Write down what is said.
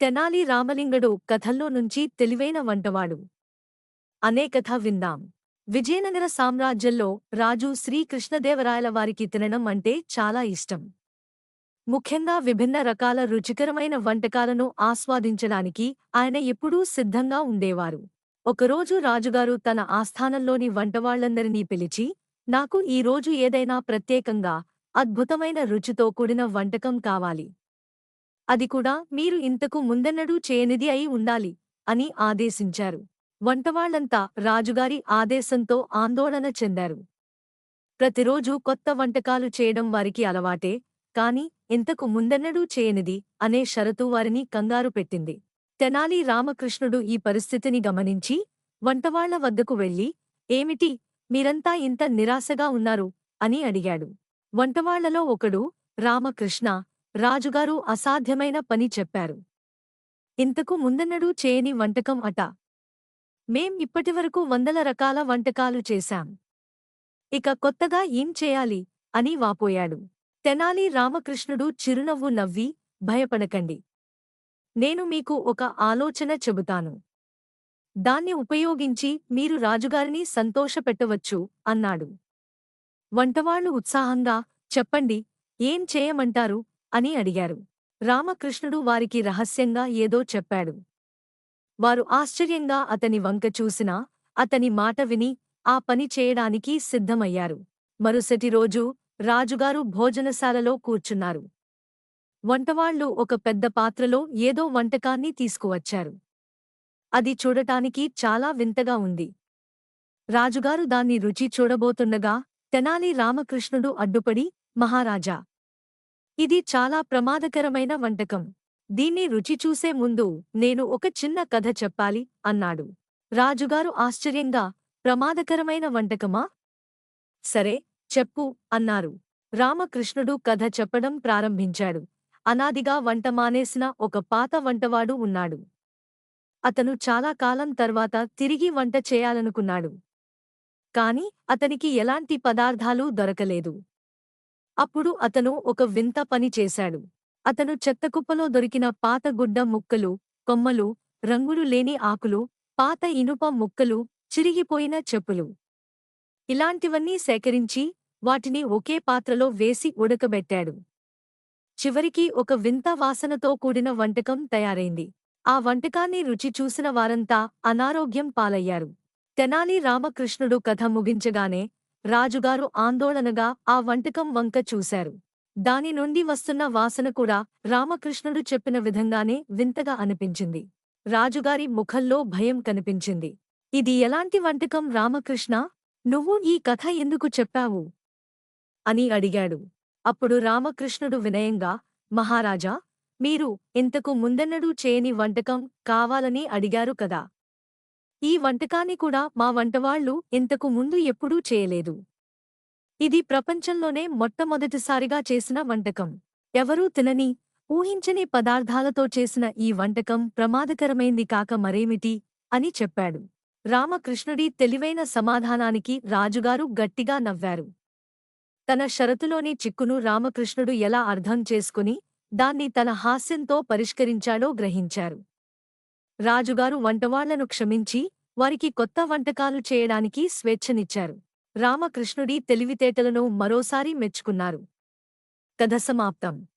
తెనాలి రామలింగడు కథల్లో నుంచి తెలివైన వంటవాడు. అనే కథ విందాం. విజయనగర సామ్రాజ్యంలో రాజు శ్రీకృష్ణదేవరాయల వారికి తినడం అంటే చాలా ఇష్టం. ముఖ్యంగా విభిన్న రకాల రుచికరమైన వంటకాలను ఆస్వాదించడానికి ఆయన ఎప్పుడూ సిద్ధంగా ఉండేవారు. ఒకరోజు రాజుగారు తన ఆస్థానంలోని వంటవాళ్ళందరినీ పిలిచి నాకు ఈ రోజు ఏదైనా ప్రత్యేకంగా అద్భుతమైన రుచితో కూడిన వంటకం కావాలి. అది కూడా మీరు ఇంతకు ముందెన్నడూ చేయనిది అయి ఉండాలి అని ఆదేశించారు. వంటవాళ్ళంతా రాజుగారి ఆదేశంతో ఆందోళన చెందారు. ప్రతిరోజూ కొత్త వంటకాలు చేయడం వారికి అలవాటే కాని ఇంతకు ముందెన్నడూ చేయనిది అనే షరతు వారిని కంగారు పెట్టింది. తెనాలి రామకృష్ణుడు ఈ పరిస్థితిని గమనించి వంటవాళ్ళ వద్దకు వెళ్ళి ఏమిటి? మీరంతా ఇంత నిరాశగా ఉన్నారు? అని అడిగాడు. వంటవాళ్ళలో ఒకడు రామకృష్ణ రాజుగారు అసాధ్యమైన పని చెప్పారు. ఇంతకు ముందన్నడూ చేయని వంటకం అట. మేం ఇప్పటివరకు వందల రకాల వంటకాలు చేశాం. ఇక కొత్తగా ఏం చేయాలి అని వాపోయాడు. తెనాలి రామకృష్ణుడు చిరునవ్వు నవ్వి భయపడకండి. నేను మీకు ఒక ఆలోచన చెబుతాను. దాన్ని ఉపయోగించి మీరు రాజుగారిని సంతోషపెట్టవచ్చు అన్నాడు. వంటవాళ్ళు ఉత్సాహంగా చెప్పండి ఏం చేయమంటారు? అని అడిగారు. రామకృష్ణుడు వారికి రహస్యంగా ఏదో చెప్పాడు. వారు ఆశ్చర్యంగా అతని వంక చూసినా అతని మాట విని ఆ పని చేయడానికి సిద్ధమయ్యారు. మరుసటి రోజు రాజుగారు భోజనశాలలో కూర్చున్నారు. వంటవాళ్ళు ఒక పెద్ద పాత్రలో ఏదో వంటకాన్ని తీసుకువచ్చారు. అది చూడటానికి చాలా వింతగా ఉంది. రాజుగారు దాన్ని రుచి చూడబోతుండగా తెనాలి రామకృష్ణుడు అడ్డుపడి మహారాజా ఇది చాలా ప్రమాదకరమైన వంటకం. దీన్ని రుచి చూసే ముందు నేను ఒక చిన్న కథ చెప్పాలి అన్నాడు. రాజుగారు ఆశ్చర్యంగా ప్రమాదకరమైన వంటకమా? సరే చెప్పు అన్నారు. రామకృష్ణుడు కథ చెప్పడం ప్రారంభించాడు. అనాదిగా వంట మానేసిన ఒక పాత వంటవాడు ఉన్నాడు. అతను చాలా కాలం తర్వాత తిరిగి వంట చేయాలనుకున్నాడు. కాని అతనికి ఎలాంటి పదార్థాలు దొరకలేదు. అప్పుడు అతను ఒక వింత పని చేశాడు. అతను చెత్తకుప్పలో దొరికిన పాత గుడ్డ ముక్కలు కొమ్మలు రంగులు లేని ఆకులు పాత ఇనుప ముక్కలు చిరిగిపోయిన చెప్పులు ఇలాంటివన్నీ సేకరించి వాటిని ఒకే పాత్రలో వేసి ఉడకబెట్టాడు. చివరికి ఒక వింత వాసనతో కూడిన వంటకం తయారైంది. ఆ వంటకాన్ని రుచి చూసిన వారంతా అనారోగ్యం పాలయ్యారు. తెనాలి రామకృష్ణుడు కథ ముగించగానే రాజుగారు ఆందోళనగా ఆ వంటకం వంక చూశారు. దాని నుండి వస్తున్న వాసన కూడా రామకృష్ణుడు చెప్పిన విధంగానే వింతగా అనిపించింది. రాజుగారి ముఖంలో భయం కనిపించింది. ఇది ఎలాంటి వంటకం రామకృష్ణ? నువ్వు ఈ కథ ఎందుకు చెప్పావు? అని అడిగాడు. అప్పుడు రామకృష్ణుడు వినయంగా మహారాజా మీరు ఇంతకు ముందెన్నడూ చేయని వంటకం కావాలని అడిగారు కదా. ఈ వంటకాన్ని కూడా మా వంటవాళ్ళు ఇంతకు ముందు ఎప్పుడూ చేయలేదు. ఇది ప్రపంచంలోనే మొట్టమొదటిసారిగా చేసిన వంటకం. ఎవరూ తినని ఊహించని పదార్థాలతో చేసిన ఈ వంటకం ప్రమాదకరమైంది కాక మరేమిటి అని చెప్పాడు. రామకృష్ణుడి తెలివైన సమాధానానికి రాజుగారు గట్టిగా నవ్వారు. తన షరతులోని చిక్కును రామకృష్ణుడు ఎలా అర్థం చేసుకుని దాన్ని తన హాస్యంతో పరిష్కరించాడో గ్రహించారు. రాజుగారు వంటవాళ్ళను క్షమించి వారికి కొత్త వంటకాలు చేయడానికి స్వేచ్ఛనిచ్చారు. రామకృష్ణుడి తెలివితేటలను మరోసారి మెచ్చుకున్నారు. కథ సమాప్తం.